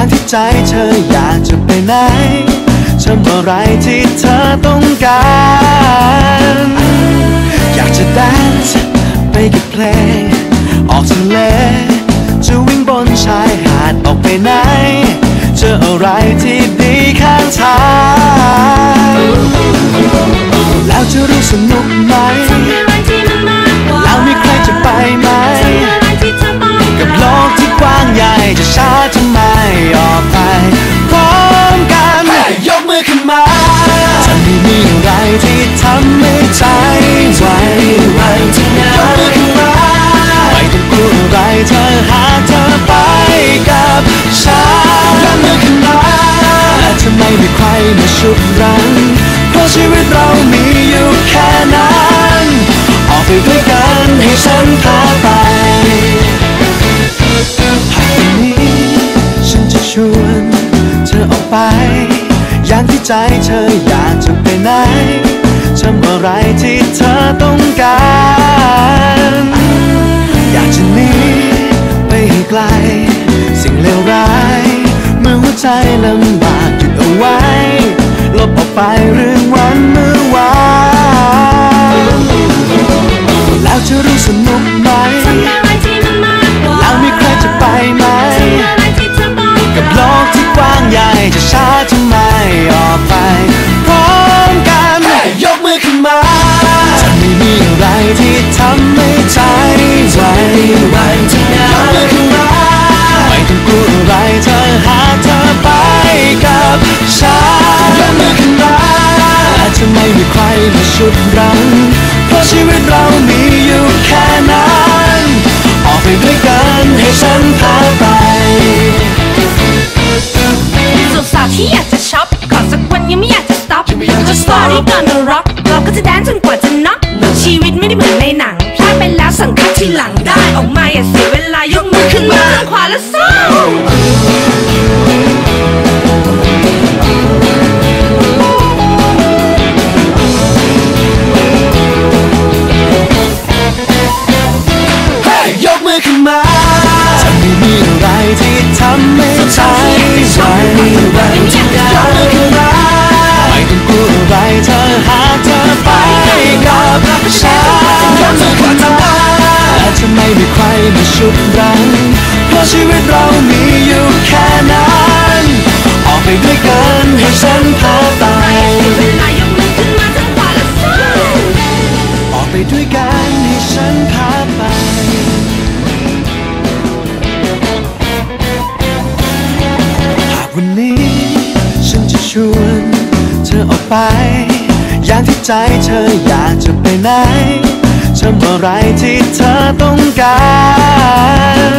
อย่างที่ใจเธออยากจะไปไหนทำอะไรที่เธอต้องการ อยากจะแดนซ์ไปกับเพลง ออกทะเล จะวิ่งบนชายหาดออกไปไหน เจออะไรที่ดีข้างทาง แล้วจะรู้สนุกไหมทำอะไรที่มันมากกว่าแล้วมีใครจะไปไหม โลกที่กว้างใหญ่จะช้าทำไมออกไปพร้อมกันยกมือขึ้นมาจะไม่มีอะไรที่ทำให้ใจไหวไหวที่ไหนยกมือขึ้นมาไม่ต้องกลัวอะไรเธอหาเธอไปกับฉันยกมือขึ้นมาและจะไม่มีใครมาชุดรั้งเพราะชีวิตเรามีอยู่แค่นั้นออกไปด้วยกันให้ฉันพาางที่ใจเธออยากจะไปไหนทำอะไรที่เธอต้องการ อยากจะหนีไปให้ไกล สิ่งเลวร้าย เมื่อหัวใจลำบากหยุดเอาไว้ ลบออกไปเรื่องวันเมื่อวาน ชุดรั้งเพราะชีวิตเรามีอยู่แค่นั้น ออกไปด้วยกันให้ฉันพาไปสาวๆที่อยากจะช็อปก่อสักวันยังไม่อยากจะ stop Just party gonna rock เราก็จะแดนจนกว่าจะน็อกชีวิตไม่ได้เหมือนในหนังพลาดไปแล้วสังคัดทีหลังได้ออกมาอย่าเสียเวลายกมือขึ้นมาขวาแล้วสู้ย ขึ้นมาจะไม่มีอะไรที่ทำให้ใจไหวไหวที่ไหนยกมือขึ้นมาไม่ต้องกลัวอะไรเธอหากเธอไปกับฉันยกมือขึ้นมาและจะไม่มีใครมาชุบรั้งเพราะชีวิต ไป อย่างที่ใจเธออยากจะไปไหนทำอะไรที่เธอต้องกา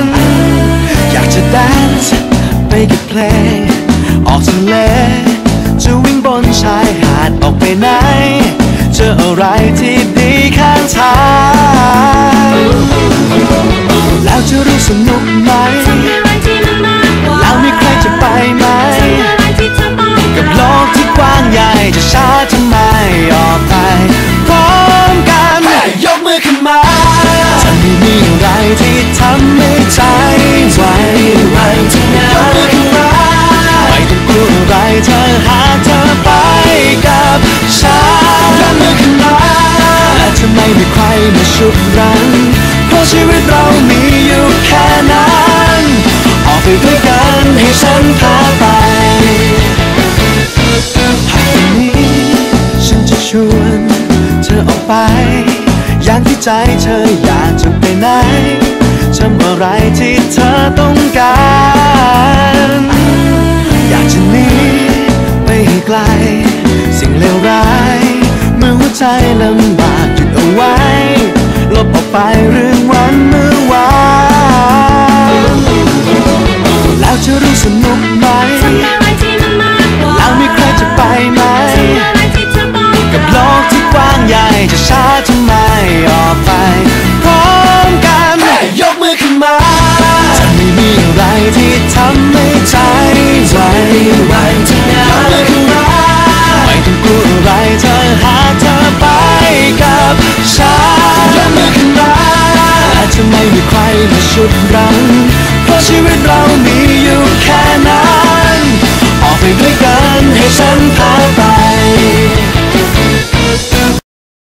ร อยากจะแดนซ์ไปกับเพลง ออกทะเล จะวิ่งบนชายหาดออกไปไหน เจออะไรที่ดีข้างทาง ไป อย่างที่ใจเธออยากจะไปไหนทำอะไรที่เธอต้องการ อยากจะหนีไปให้ไกล สิ่งเลวร้าย เมื่อหัวใจลำบากหยุดเอาไว้ ลบออกไปเรื่องวันเมื่อวาน รำเพราะชีวิตเรามีอยู่แค่นั้น ออกไปด้วยกันให้ฉันพา